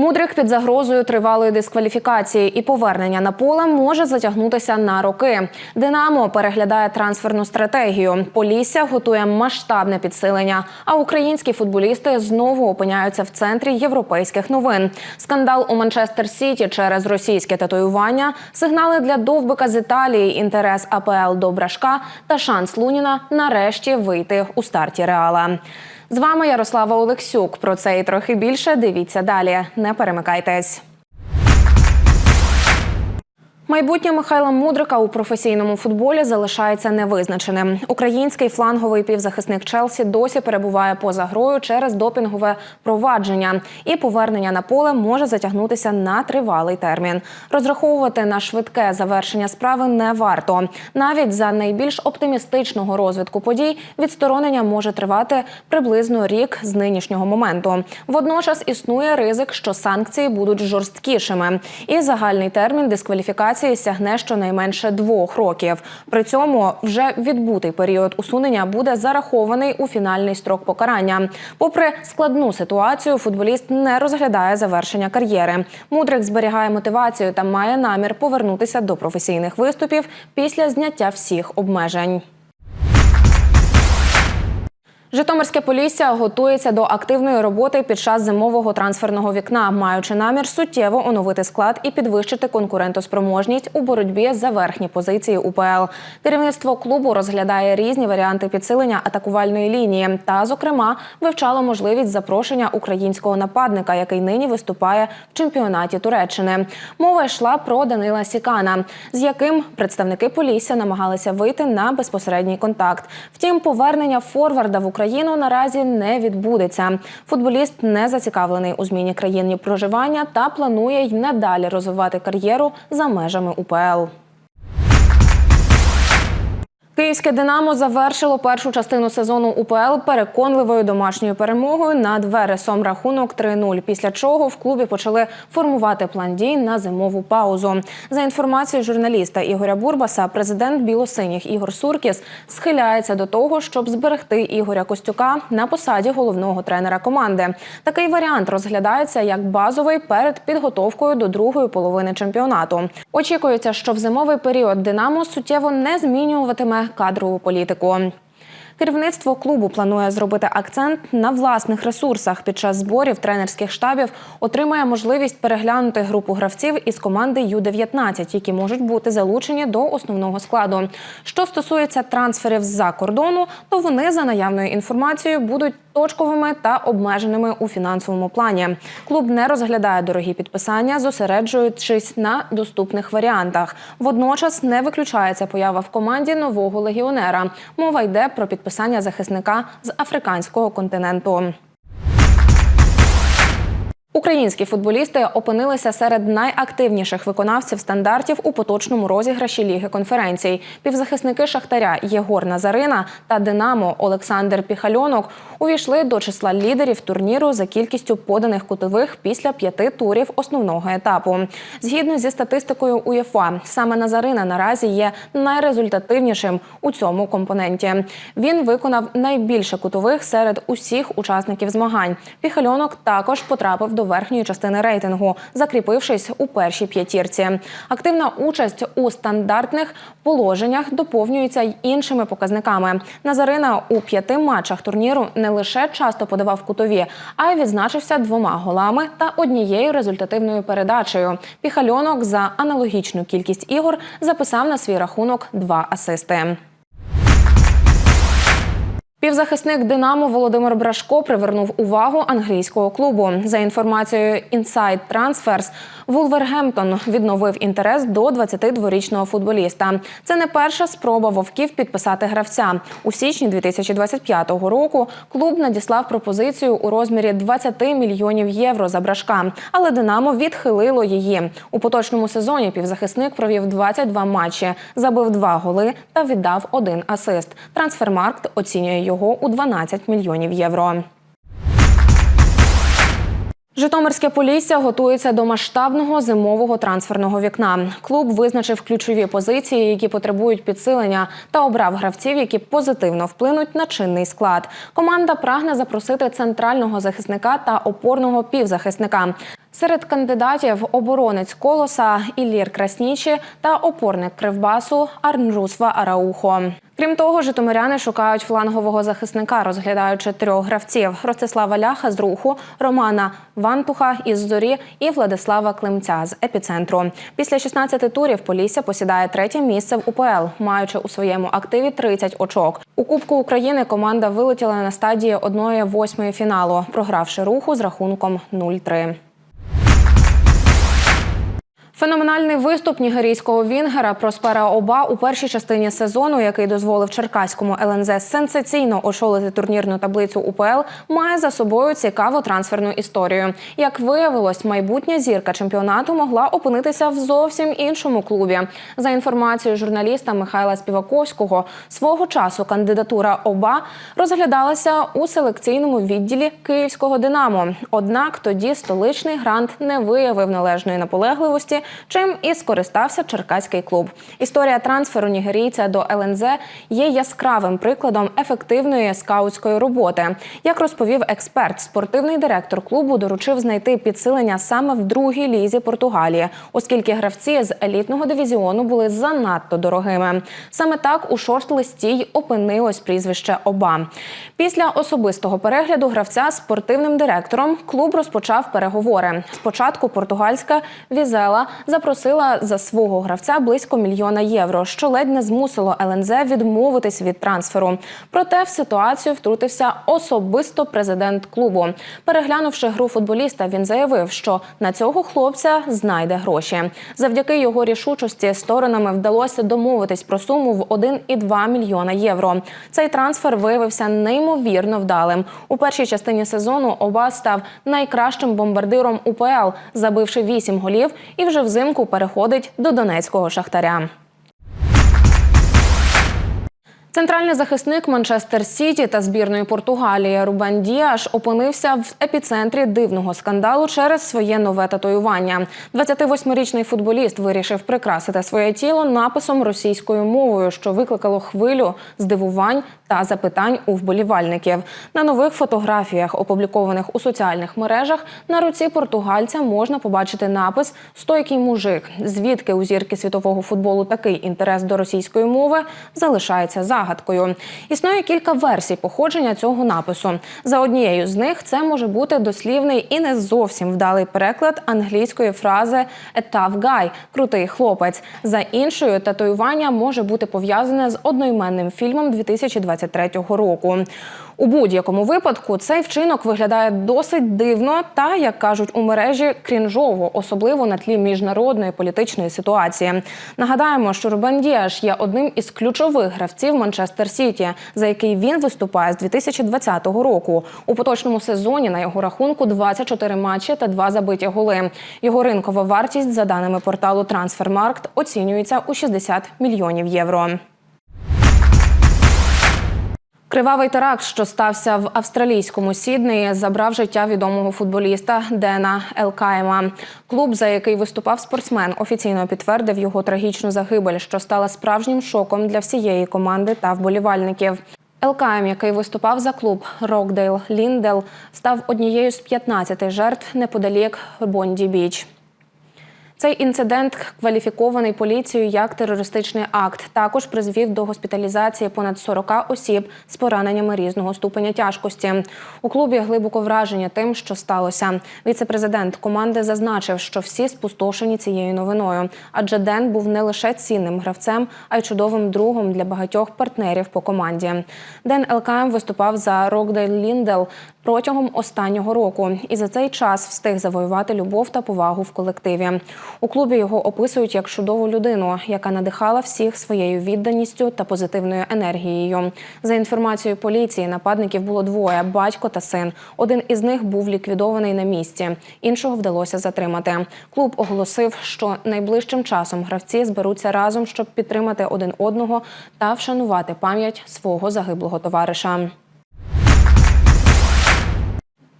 Мудрик під загрозою тривалої дискваліфікації і повернення на поле може затягнутися на роки. Динамо переглядає трансферну стратегію. Полісся готує масштабне підсилення. А українські футболісти знову опиняються в центрі європейських новин. Скандал у Манчестер Сіті через російське татуювання, сигнали для довбика з Італії, інтерес АПЛ до брашка та шанс Луніна нарешті вийти у старті реала. З вами Ярослава Олексюк. Про це і трохи більше. Дивіться далі. Не перемикайтесь. Майбутнє Михайла Мудрика у професійному футболі залишається невизначеним. Український фланговий півзахисник Челсі досі перебуває поза грою через допінгове провадження, і повернення на поле може затягнутися на тривалий термін. Розраховувати на швидке завершення справи не варто. Навіть за найбільш оптимістичного розвитку подій відсторонення може тривати приблизно рік з нинішнього моменту. Водночас існує ризик, що санкції будуть жорсткішими, і загальний термін дискваліфікації сягне щонайменше двох років. При цьому вже відбутий період усунення буде зарахований у фінальний строк покарання. Попри складну ситуацію, футболіст не розглядає завершення кар'єри. Мудрик зберігає мотивацію та має намір повернутися до професійних виступів після зняття всіх обмежень. Житомирське Полісся готується до активної роботи під час зимового трансферного вікна, маючи намір суттєво оновити склад і підвищити конкурентоспроможність у боротьбі за верхні позиції УПЛ. Керівництво клубу розглядає різні варіанти підсилення атакувальної лінії та, зокрема, вивчало можливість запрошення українського нападника, який нині виступає в чемпіонаті Туреччини. Мова йшла про Данила Сікана, з яким представники Полісся намагалися вийти на безпосередній контакт. Втім, повернення форварда в Україну наразі не відбудеться. Футболіст не зацікавлений у зміні країни проживання та планує й надалі розвивати кар'єру за межами УПЛ. Київське Динамо завершило першу частину сезону УПЛ переконливою домашньою перемогою над Вересом рахунок 3-0, після чого в клубі почали формувати план дій на зимову паузу. За інформацією журналіста Ігоря Бурбаса, президент білосиніх Ігор Суркіс схиляється до того, щоб зберегти Ігоря Костюка на посаді головного тренера команди. Такий варіант розглядається як базовий перед підготовкою до другої половини чемпіонату. Очікується, що в зимовий період Динамо суттєво не змінюватиме кадрову політику. Керівництво клубу планує зробити акцент на власних ресурсах. Під час зборів тренерських штабів отримає можливість переглянути групу гравців із команди Ю-19, які можуть бути залучені до основного складу. Що стосується трансферів з-за кордону, то вони за наявною інформацією будуть точковими та обмеженими у фінансовому плані. Клуб не розглядає дорогі підписання, зосереджуючись на доступних варіантах. Водночас не виключається поява в команді нового легіонера. Мова йде про підписання захисника з африканського континенту. Українські футболісти опинилися серед найактивніших виконавців стандартів у поточному розіграші Ліги конференцій. Півзахисники Шахтаря Єгор Назарина та Динамо Олександр Піхальонок увійшли до числа лідерів турніру за кількістю поданих кутових після п'яти турів основного етапу. Згідно зі статистикою УЄФА, саме Назарина наразі є найрезультативнішим у цьому компоненті. Він виконав найбільше кутових серед усіх учасників змагань. Піхальонок також потрапив до верхньої частини рейтингу, закріпившись у першій п'ятірці. Активна участь у стандартних положеннях доповнюється й іншими показниками. Назарина у п'яти матчах турніру не лише часто подавав кутові, а й відзначився двома голами та однією результативною передачею. Піхальонок за аналогічну кількість ігор записав на свій рахунок два асисти. Півзахисник Динамо Володимир Брашко привернув увагу англійського клубу. За інформацією Inside Transfers, Вулвергемптон відновив інтерес до 22-річного футболіста. Це не перша спроба вовків підписати гравця. У січні 2025 року клуб надіслав пропозицію у розмірі 20 мільйонів євро за брашка, але Динамо відхилило її. У поточному сезоні півзахисник провів 22 матчі, забив два голи та віддав один асист. Трансфермаркт оцінює його у 12 мільйонів євро. Житомирське Полісся готується до масштабного зимового трансферного вікна. Клуб визначив ключові позиції, які потребують підсилення, та обрав гравців, які позитивно вплинуть на чинний склад. Команда прагне запросити центрального захисника та опорного півзахисника. Серед кандидатів оборонець колоса Іллір Краснічі та опорник кривбасу Арнрусва Араухо. Крім того, житомиряни шукають флангового захисника, розглядаючи трьох гравців: Ростислава Ляха з руху, Романа Вантуха із зорі і Владислава Климця з епіцентру. Після 16 турів Полісся посідає третє місце в УПЛ, маючи у своєму активі 30 очок. У Кубку України команда вилетіла на стадії 1-8 фіналу, програвши руху з рахунком 0-3. Феноменальний виступ нігерійського вінгера Проспера Оба у першій частині сезону, який дозволив черкаському ЛНЗ сенсаційно очолити турнірну таблицю УПЛ, має за собою цікаву трансферну історію. Як виявилось, майбутня зірка чемпіонату могла опинитися в зовсім іншому клубі. За інформацією журналіста Михайла Співаковського, свого часу кандидатура Оба розглядалася у селекційному відділі київського Динамо. Однак тоді столичний грант не виявив належної наполегливості чим і скористався черкаський клуб. Історія трансферу нігерійця до ЛНЗ є яскравим прикладом ефективної скаутської роботи. Як розповів експерт, спортивний директор клубу доручив знайти підсилення саме в другій лізі Португалії, оскільки гравці з елітного дивізіону були занадто дорогими. Саме так у шорт-листі й опинилось прізвище Оба. Після особистого перегляду гравця з спортивним директором клуб розпочав переговори. Спочатку португальська візела запросила за свого гравця близько мільйона євро, що ледь не змусило ЛНЗ відмовитись від трансферу. Проте в ситуацію втрутився особисто президент клубу. Переглянувши гру футболіста, він заявив, що на цього хлопця знайде гроші. Завдяки його рішучості сторонами вдалося домовитись про суму в 1,2 мільйона євро. Цей трансфер виявився неймовірно вдалим. У першій частині сезону Оба став найкращим бомбардиром УПЛ, забивши 8 голів, і вже взимку переходить до донецького шахтаря. Центральний захисник Манчестер Сіті та збірної Португалії Рубен Діаш опинився в епіцентрі дивного скандалу через своє нове татуювання. 28-річний футболіст вирішив прикрасити своє тіло написом російською мовою, що викликало хвилю здивувань та запитань у вболівальників. На нових фотографіях, опублікованих у соціальних мережах, на руці португальця можна побачити напис Стойкий мужик. Звідки у зірки світового футболу такий інтерес до російської мови залишається загадкою. Існує кілька версій походження цього напису. За однією з них це може бути дослівний і не зовсім вдалий переклад англійської фрази «a tough guy» – крутий хлопець. За іншою татуювання може бути пов'язане з одноіменним фільмом 2023 року. У будь-якому випадку цей вчинок виглядає досить дивно та, як кажуть у мережі, крінжово, особливо на тлі міжнародної політичної ситуації. Нагадаємо, що Рубен Діаш є одним із ключових гравців Манчестер Сіті, за який він виступає з 2020 року. У поточному сезоні на його рахунку 24 матчі та 2 забиті голи. Його ринкова вартість, за даними порталу Трансфермаркт, оцінюється у 60 мільйонів євро. Кривавий теракт, що стався в австралійському Сіднеї, забрав життя відомого футболіста Дена Елкаєма. Клуб, за який виступав спортсмен, офіційно підтвердив його трагічну загибель, що стала справжнім шоком для всієї команди та вболівальників. Елкаєм, який виступав за клуб Рокдейл Ліндел, став однією з 15 жертв неподалік Бонді Біч. Цей інцидент кваліфікований поліцією як терористичний акт. Також призвів до госпіталізації понад 40 осіб з пораненнями різного ступеня тяжкості. У клубі глибоко враження тим, що сталося. Віце-президент команди зазначив, що всі спустошені цією новиною, адже Ден був не лише цінним гравцем, а й чудовим другом для багатьох партнерів по команді. Ден ЛКМ виступав за Рокдейл Ліндел протягом останнього року і за цей час встиг завоювати любов та повагу в колективі. У клубі його описують як чудову людину, яка надихала всіх своєю відданістю та позитивною енергією. За інформацією поліції, нападників було двоє батько та син. Один із них був ліквідований на місці, іншого вдалося затримати. Клуб оголосив, що найближчим часом гравці зберуться разом, щоб підтримати один одного та вшанувати пам'ять свого загиблого товариша.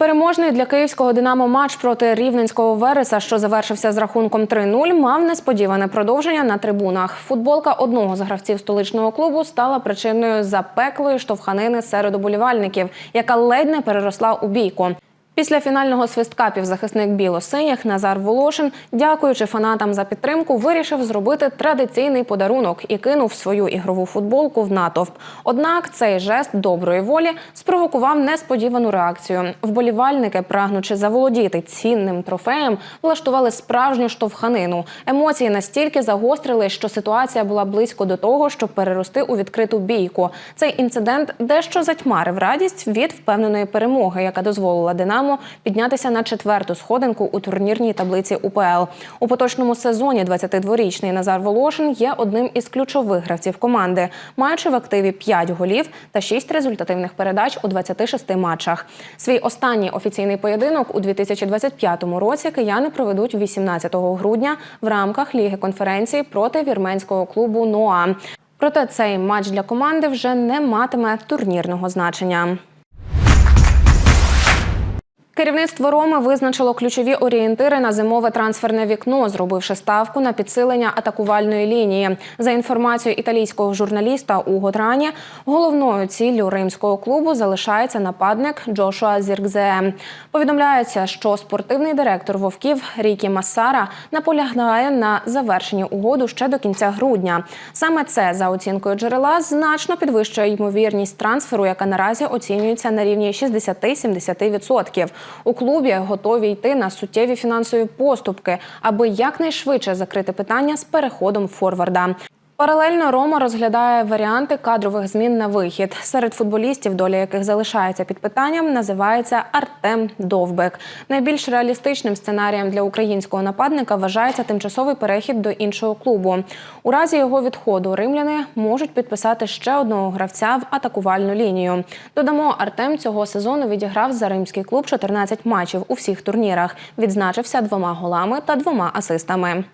Переможний для київського Динамо матч проти рівненського Вереса, що завершився з рахунком 3-0, мав несподіване продовження на трибунах. Футболка одного з гравців столичного клубу стала причиною запеклої штовханини серед уболівальників, яка ледь не переросла у бійку. Після фінального свистка півзахисник біло-синіх Назар Волошин, дякуючи фанатам за підтримку, вирішив зробити традиційний подарунок і кинув свою ігрову футболку в натовп. Однак цей жест доброї волі спровокував несподівану реакцію. Вболівальники, прагнучи заволодіти цінним трофеєм, влаштували справжню штовханину. Емоції настільки загострили, що ситуація була близько до того, щоб перерости у відкриту бійку. Цей інцидент дещо затьмарив радість від впевненої перемоги, яка дозволила Динамо піднятися на четверту сходинку у турнірній таблиці УПЛ. У поточному сезоні 22-річний Назар Волошин є одним із ключових гравців команди, маючи в активі 5 голів та 6 результативних передач у 26 матчах. Свій останній офіційний поєдинок у 2025 році кияни проведуть 18 грудня в рамках Ліги конференції проти вірменського клубу Ноа. Проте цей матч для команди вже не матиме турнірного значення. Керівництво Роми визначило ключові орієнтири на зимове трансферне вікно, зробивши ставку на підсилення атакувальної лінії. За інформацією італійського журналіста Уго Драні, головною ціллю римського клубу залишається нападник Джошуа Зіркзе. Повідомляється, що спортивний директор вовків Рікі Массара наполягає на завершенні угоду ще до кінця грудня. Саме це за оцінкою джерела значно підвищує ймовірність трансферу, яка наразі оцінюється на рівні 60-70%. У клубі готові йти на суттєві фінансові поступки, аби якнайшвидше закрити питання з переходом форварда. Паралельно Рома розглядає варіанти кадрових змін на вихід. Серед футболістів, доля яких залишається під питанням, називається Артем Довбек. Найбільш реалістичним сценарієм для українського нападника вважається тимчасовий перехід до іншого клубу. У разі його відходу римляни можуть підписати ще одного гравця в атакувальну лінію. Додамо, Артем цього сезону відіграв за римський клуб 14 матчів у всіх турнірах. Відзначився двома голами та двома асистами.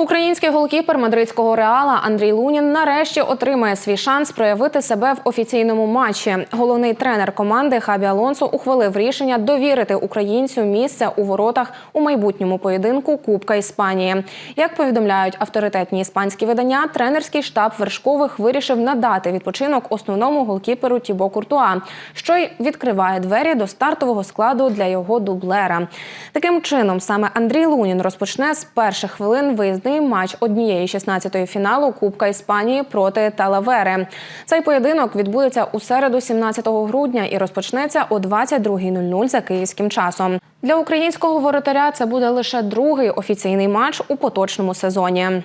Український голкіпер мадридського реала Андрій Лунін нарешті отримає свій шанс проявити себе в офіційному матчі. Головний тренер команди Хабі Алонсо ухвалив рішення довірити українцю місце у воротах у майбутньому поєдинку Кубка Іспанії. Як повідомляють авторитетні іспанські видання, тренерський штаб вершкових вирішив надати відпочинок основному голкіперу Тібо Куртуа, що й відкриває двері до стартового складу для його дублера. Таким чином, саме Андрій Лунін розпочне з перших хвилин виїзди матч однієї 16-ї фіналу Кубка Іспанії проти Талавери. Цей поєдинок відбудеться у середу, 17 грудня, і розпочнеться о 22.00 за київським часом. Для українського воротаря це буде лише другий офіційний матч у поточному сезоні.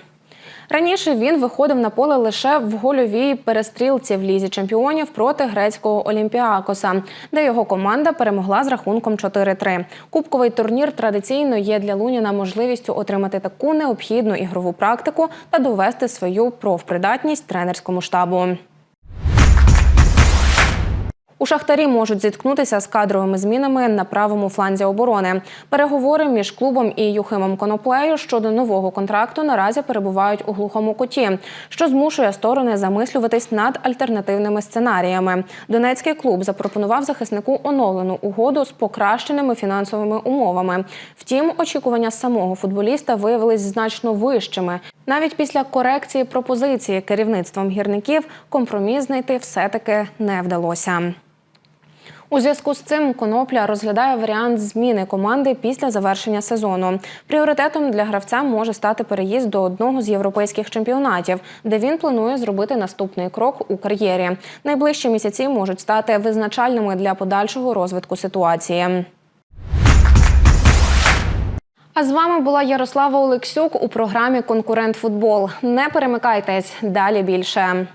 Раніше він виходив на поле лише в гольовій перестрілці в лізі чемпіонів проти грецького Олімпіакоса, де його команда перемогла з рахунком 4-3. Кубковий турнір традиційно є для Луніна можливістю отримати таку необхідну ігрову практику та довести свою профпридатність тренерському штабу. У шахтарі можуть зіткнутися з кадровими змінами на правому фланзі оборони. Переговори між клубом і Юхимом Коноплею щодо нового контракту наразі перебувають у глухому куті, що змушує сторони замислюватись над альтернативними сценаріями. Донецький клуб запропонував захиснику оновлену угоду з покращеними фінансовими умовами. Втім, очікування самого футболіста виявились значно вищими. Навіть після корекції пропозиції керівництвом гірників компроміс знайти все-таки не вдалося. У зв'язку з цим Конопля розглядає варіант зміни команди після завершення сезону. Пріоритетом для гравця може стати переїзд до одного з європейських чемпіонатів, де він планує зробити наступний крок у кар'єрі. Найближчі місяці можуть стати визначальними для подальшого розвитку ситуації. А з вами була Ярослава Олексюк у програмі Конкурент Футбол. Не перемикайтесь далі більше.